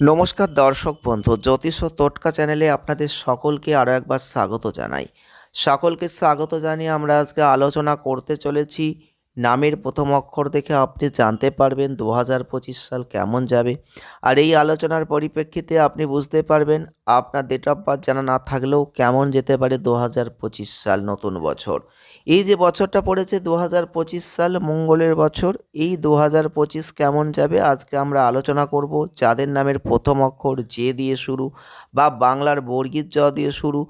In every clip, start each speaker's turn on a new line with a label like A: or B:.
A: নমস্কার দর্শক বন্ধু, জ্যোতিষ টোটকা চ্যানেলে আপনাদের সকলকে আরও একবার স্বাগত জানাই। সকলকে স্বাগত জানিয়ে আমরা আজকে আলোচনা করতে চলেছি নামের প্রথম অক্ষর দেখে আপনি জানতে পারবেন দু হাজার পঁচিশ সাল কেমন যাবে। আর এই আলোচনার পরিপ্রেক্ষিতে আপনি বুঝতে পারবেন আপনার ডেট অফ বার্থ জানা না থাকলেও কেমন যেতে পারে দু হাজার পঁচিশ সাল নতুন বছর। এই যে বছরটা পড়েছে দু হাজার পঁচিশ সাল মঙ্গলের বছর, এই দু হাজার পঁচিশ কেমন যাবে আজকে আমরা আলোচনা করব যাদের নামের প্রথম অক্ষর জে দিয়ে শুরু বা বাংলার বর্গীর জ দিয়ে শুরু।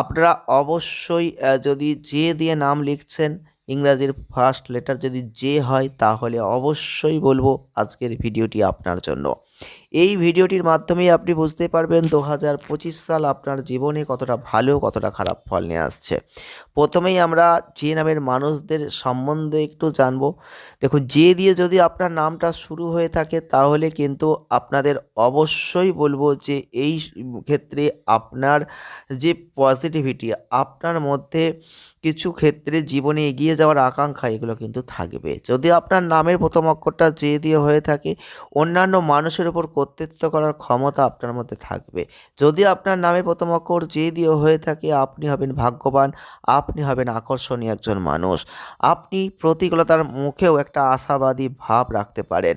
A: আপনারা অবশ্যই যদি জে দিয়ে নাম লিখছেন ইংরাজির ফার্স্ট লেটার যদি জে হয় তাহলে অবশ্যই বলব আজকের ভিডিওটি আপনার জন্য। এই ভিডিওটির মাধ্যমেই আপনি বুঝতে পারবেন দু হাজার পঁচিশ সাল আপনার জীবনে কতটা ভালো, কতটা খারাপ ফল নিয়ে আসছে। প্রথমেই আমরা যে নামের মানুষদের সম্বন্ধে একটু জানব। দেখুন, যে দিয়ে যদি আপনার নামটা শুরু হয়ে থাকে, তাহলে কিন্তু আপনাদের অবশ্যই বলব যে এই ক্ষেত্রে আপনার যে পজিটিভিটি আপনার মধ্যে কিছু ক্ষেত্রে জীবনে এগিয়ে যাওয়ার আকাঙ্ক্ষা, এগুলো কিন্তু থাকবে। যদি আপনার নামের প্রথম অক্ষরটা যে দিয়ে হয়ে থাকে, অন্যান্য মানুষের উপর কর্তৃত্ব করার ক্ষমতা আপনার মধ্যে থাকবে। যদি আপনার নামে প্রথম অক্ষর যে দিয়ে হয়ে থাকে, আপনি হবেন ভাগ্যবান, আপনি হবেন আকর্ষণীয় একজন মানুষ। আপনি প্রতিকূলতার মুখেও একটা আশাবাদী ভাব রাখতে পারেন।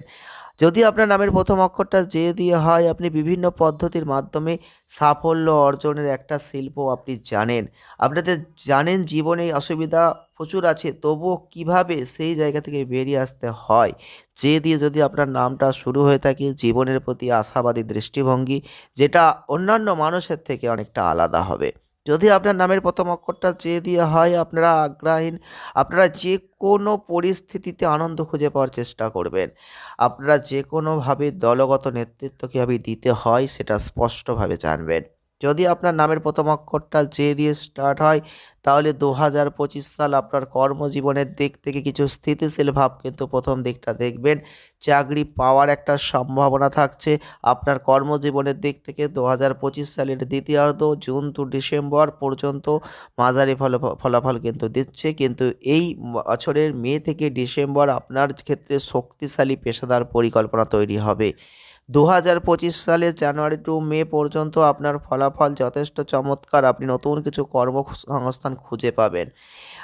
A: যদি আপনার নামের প্রথম অক্ষরটা যে দিয়ে হয়, আপনি বিভিন্ন পদ্ধতির মাধ্যমে সাফল্য অর্জনের একটা শিল্প আপনি জানেন। আপনাদের জানেন জীবনে অসুবিধা প্রচুর আছে, তবুও কীভাবে সেই জায়গা থেকে বেরিয়ে আসতে হয়? যে দিয়ে যদি আপনার নামটা শুরু হয়ে থাকে, জীবনের প্রতি আশাবাদী দৃষ্টিভঙ্গি, যেটা অন্যান্য মানুষের থেকে অনেকটা আলাদা হবে। যদি আপনার নামের প্রথম অক্ষরটা যে দিয়ে হয়, আপনারা আগ্রাহীন, আপনারা যে কোনো পরিস্থিতিতে আনন্দ খুঁজে পাওয়ার চেষ্টা করবেন। আপনারা যে কোনোভাবে দলগত নেতৃত্ব কীভাবে দিতে হয়, সেটা স্পষ্টভাবে জানবেন। যদি আপনার নামের প্রথম অক্ষরটা যে দিয়ে স্টার্ট হয়, তাহলে দু হাজার পঁচিশ সাল আপনার কর্মজীবনের দিক থেকে কিছু স্থিতিশীল ভাব কিন্তু প্রথম দিকটা দেখবেন। চাকরি পাওয়ার একটা সম্ভাবনা থাকছে। আপনার কর্মজীবনের দিক থেকে দু হাজার পঁচিশ সালের দ্বিতীয়ার্ধ, জুন টু ডিসেম্বর পর্যন্ত মাঝারি ফল, ফলাফল কিন্তু দিচ্ছে। কিন্তু এই বছরের মে থেকে ডিসেম্বর আপনার ক্ষেত্রে শক্তিশালী পেশাদার পরিকল্পনা তৈরি হবে। দু হাজার পঁচিশ সালের জানুয়ারি টু মে পর্যন্ত আপনার ফলাফল যথেষ্ট চমৎকার। আপনি নতুন কিছু কর্মসংস্থান খুঁজে পাবেন।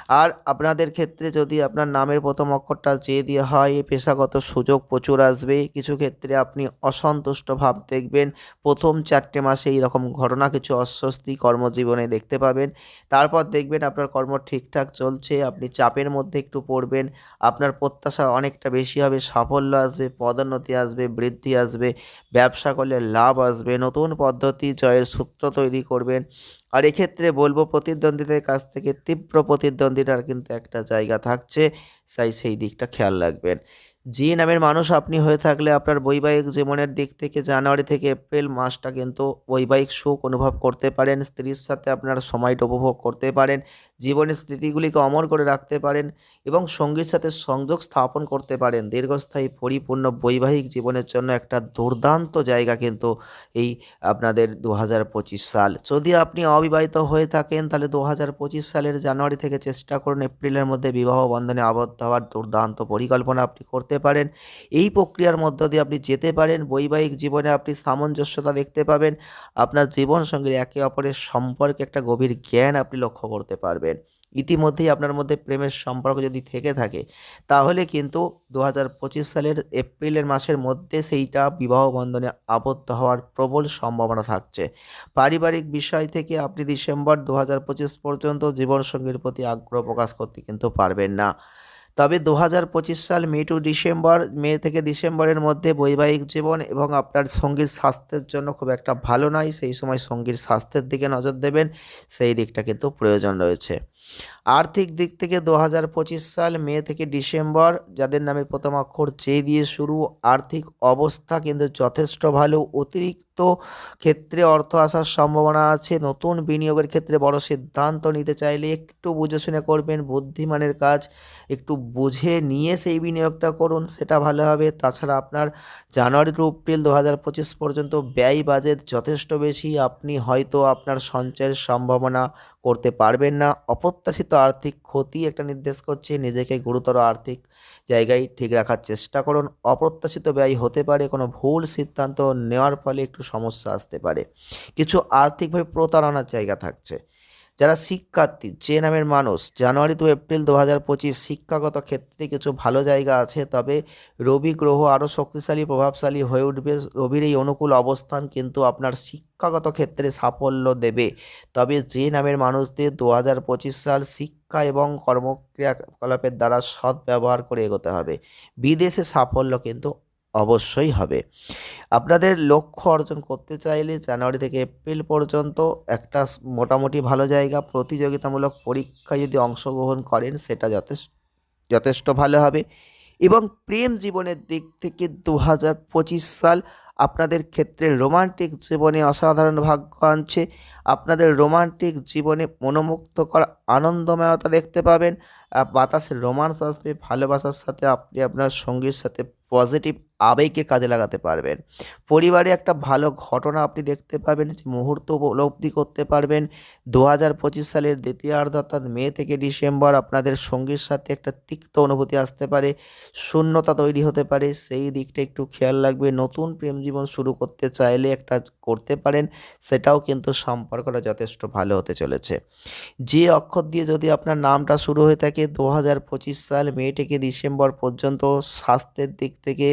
A: আর আপনাদের ক্ষেত্রে যদি আপনার নামের প্রথম অক্ষরটা যে দিয়ে হয় পেশাগত সুযোগ প্রচুর আসবে। কিছু ক্ষেত্রে আপনি অসন্তুষ্ট ভাব দেখবেন। প্রথম চারটে মাসে এইরকম ঘটনা কিছু অস্বস্তি কর্মজীবনে দেখতে পাবেন। তারপর দেখবেন আপনার কর্ম ঠিকঠাক চলছে, আপনি চাপের মধ্যে একটু পড়বেন। আপনার প্রত্যাশা অনেকটা বেশি হবে, সাফল্য আসবে, পদোন্নতি আসবে, বৃদ্ধি আসবে, ব্যবসা করলে লাভ আসবে। নতুন পদ্ধতি, জয়ের সূত্র তৈরি করবেন। আর এক্ষেত্রে বলব প্রতিদ্বন্দ্বীদের কাছ থেকে তীব্র প্রতিদ্বন্দ্বিতার কিন্তু একটা জায়গা থাকছে। তাই সেই দিকটা খেয়াল রাখবেন। যে নামের মানুষ আপনি হয়ে থাকলে আপনার বৈবাহিক জীবনের দিক থেকে জানুয়ারি থেকে এপ্রিল মাসটা কিন্তু বৈবাহিক সুখ অনুভব করতে পারেন, স্ত্রীর সাথে আপনার সময়টা উপভোগ করতে পারেন, জীবনের স্মৃতিগুলিকে অমর করে রাখতে পারেন এবং সঙ্গীর সাথে সংযোগ স্থাপন করতে পারেন। দীর্ঘস্থায়ী, পরিপূর্ণ বৈবাহিক জীবনের জন্য একটা দুর্দান্ত জায়গা কিন্তু এই আপনাদের দু হাজার পঁচিশ সাল। যদি আপনি অবিবাহিত হয়ে থাকেন, তাহলে দু হাজার পঁচিশ সালের জানুয়ারি থেকে চেষ্টা করুন এপ্রিলের মধ্যে বিবাহ বন্ধনে আবদ্ধ হওয়ার দুর্দান্ত পরিকল্পনা আপনি করতে পারেন। এই প্রক্রিয়ার মধ্য দিয়ে আপনি যেতে পারেন। বৈবাহিক জীবনে আপনি সামঞ্জস্যতা দেখতে পাবেন। আপনার জীবন জীবনসঙ্গীর একে অপরের সম্পর্কে একটা গভীর জ্ঞান আপনি লক্ষ্য করতে পারবেন। ইতিমধ্যেই আপনার মধ্যে প্রেমের সম্পর্ক যদি থেকে থাকে, তাহলে কিন্তু দু হাজার পঁচিশ সালের এপ্রিলের মাসের মধ্যে সেইটা বিবাহ বন্ধনে আবদ্ধ হওয়ার প্রবল সম্ভাবনা থাকছে। পারিবারিক বিষয় থেকে আপনি ডিসেম্বর দু হাজার পঁচিশ পর্যন্ত জীবনসঙ্গীর প্রতি আগ্রহ প্রকাশ করতে কিন্তু পারবেন না। তবে দু হাজার পঁচিশ সাল মে টু ডিসেম্বর, মে থেকে ডিসেম্বরের মধ্যে বৈবাহিক জীবন এবং আপনার সঙ্গীর স্বাস্থ্যের জন্য খুব একটা ভালো নয়, সেই সময় সঙ্গীর স্বাস্থ্যের দিকে নজর দেবেন, সেই দিকটা কিন্তু প্রয়োজন রয়েছে। আর্থিক দিক থেকে দু হাজার পঁচিশ সাল মে থেকে ডিসেম্বর, যাদের নামের প্রথম অক্ষর চে দিয়ে শুরু, আর্থিক অবস্থা কিন্তু যথেষ্ট ভালো, অতিরিক্ত ক্ষেত্রে অর্থ আসার সম্ভাবনা আছে, নতুন বিনিয়োগের ক্ষেত্রে বড় সিদ্ধান্ত নিতে চাইলে একটু বুঝে শুনে করবেন, বুদ্ধিমানের কাজ, একটু বুঝে নিয়ে সেই বিনিয়োগটা করুন, সেটা ভালো হবে। তাছাড়া আপনার জানুয়ারি টু এপ্রিল দু হাজার পঁচিশ পর্যন্ত ব্যয় বাজেট যথেষ্ট বেশি, আপনি হয়তো আপনার সঞ্চয়ের সম্ভাবনা করতে পারবেন না। অপ অপ্রত্যাশিত আর্থিক ক্ষতি একটা নির্দেশ করছে, নিজেকে গুরুতর আর্থিক জায়গায় ঠিক রাখার চেষ্টা করুন। অপ্রত্যাশিত ব্যয় হতে পারে, কোনো ভুল সিদ্ধান্ত নেওয়ার ফলে একটু সমস্যা আসতে পারে। কিছু আর্থিকভাবে প্রতারণার জায়গা থাকছে। যারা শিক্ষার্থী, যে নামের মানুষ, জানুয়ারি টু এপ্রিল দু হাজার পঁচিশ শিক্ষাগত ক্ষেত্রে কিছু ভালো জায়গা আছে, তবে রবি গ্রহ আরও শক্তিশালী, প্রভাবশালী হয়ে উঠবে। রবির এই অনুকূল অবস্থান কিন্তু আপনার শিক্ষাগত ক্ষেত্রে সাফল্য দেবে। তবে যে নামের মানুষদের দু হাজার পঁচিশ সাল শিক্ষা এবং কর্মক্রিয়াকলাপের দ্বারা সৎ ব্যবহার করে এগোতে হবে। বিদেশে সাফল্য কিন্তু অবশ্যই হবে। আপনাদের লক্ষ্য অর্জন করতে চাইলে জানুয়ারি থেকে এপ্রিল পর্যন্ত একটা মোটামুটি ভালো জায়গা প্রতিযোগিতামূলক পরীক্ষায় যদি অংশগ্রহণ করেন সেটা যথেষ্ট যথেষ্ট ভালো হবে। এবং প্রেম জীবনের দিক থেকে দু হাজার পঁচিশ সাল আপনাদের ক্ষেত্রে রোমান্টিক জীবনে অসাধারণ ভাগ্য আনছে। আপনাদের রোমান্টিক জীবনে মনোমুগ্ধকর আনন্দময়তা দেখতে পাবেন। বাতাসে রোমান্স আসবে, ভালোবাসার সাথে আপনি আপনার সঙ্গীর সাথে পজিটিভ আবেগকে কাজে লাগাতে পারবেন। পরিবারে একটা ভালো ঘটনা আপনি দেখতে পাবেন মুহূর্ত উপলব্ধি করতে পারবেন। দু হাজার পঁচিশ সালের দ্বিতীয়ার্ধ অর্থাৎ মে থেকে ডিসেম্বর আপনাদের সঙ্গীর সাথে একটা তিক্ত অনুভূতি আসতে পারে, শূন্যতা তৈরি হতে পারে। সেই দিকটা একটু খেয়াল রাখবে। নতুন প্রেম জীবন শুরু করতে চাইলে একটা করতে পারেন, সেটাও কিন্তু সম্পর্কটা যথেষ্ট ভালো হতে চলেছে। যে অক্ষর দিয়ে যদি আপনার নামটা শুরু হয়ে থাকে দু হাজার পঁচিশ সাল মে থেকে ডিসেম্বর পর্যন্ত স্বাস্থ্যের দিক থেকে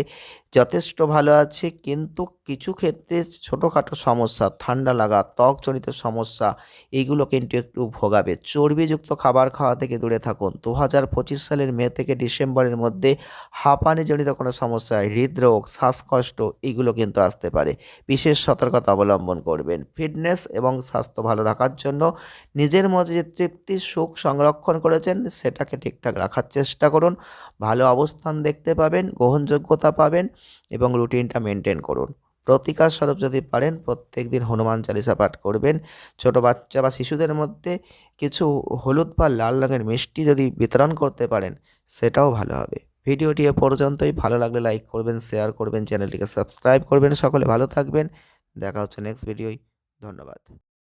A: যথেষ্ট ভালো আছে, কিন্তু কিছু ক্ষেত্রে ছোটোখাটো সমস্যা, ঠান্ডা লাগা, ত্বকজনিত সমস্যা এইগুলো কিন্তু একটু ভোগাবে। চর্বিযুক্ত খাবার খাওয়া থেকে দূরে থাকুন। দু হাজার পঁচিশ সালের মে থেকে ডিসেম্বরের মধ্যে হাঁপানিজনিত কোনো সমস্যা, হৃদরোগ, শ্বাসকষ্ট, এগুলো কিন্তু আসতে পারে। বিশেষ সতর্কতা অবলম্বন করবেন। ফিটনেস এবং স্বাস্থ্য ভালো রাখার জন্য নিজের মধ্যে যে তৃপ্তি, সুখ সংরক্ষণ করেছেন, সেটাকে ঠিকঠাক রাখার চেষ্টা করুন। ভালো অবস্থান দেখতে পাবেন, গ্রহণযোগ্যতা পাবেন এবং রুটিনটা মেনটেন করুন। প্রতিকার স্বরূপ যদি পারেন, প্রত্যেক দিন হনুমান চালিসা পাঠ করবেন। ছোট বাচ্চা বা শিশুদের মধ্যে কিছু হলুদ বা লাল রঙের মিষ্টি যদি বিতরণ করতে পারেন, সেটাও ভালো হবে। ভিডিওটি এ পর্যন্তই। ভালো লাগলে লাইক করবেন শেয়ার করবেন চ্যানেলটিকে সাবস্ক্রাইব করবেন। সকলে ভালো থাকবেন। দেখা হচ্ছে নেক্সট ভিডিওয় ধন্যবাদ।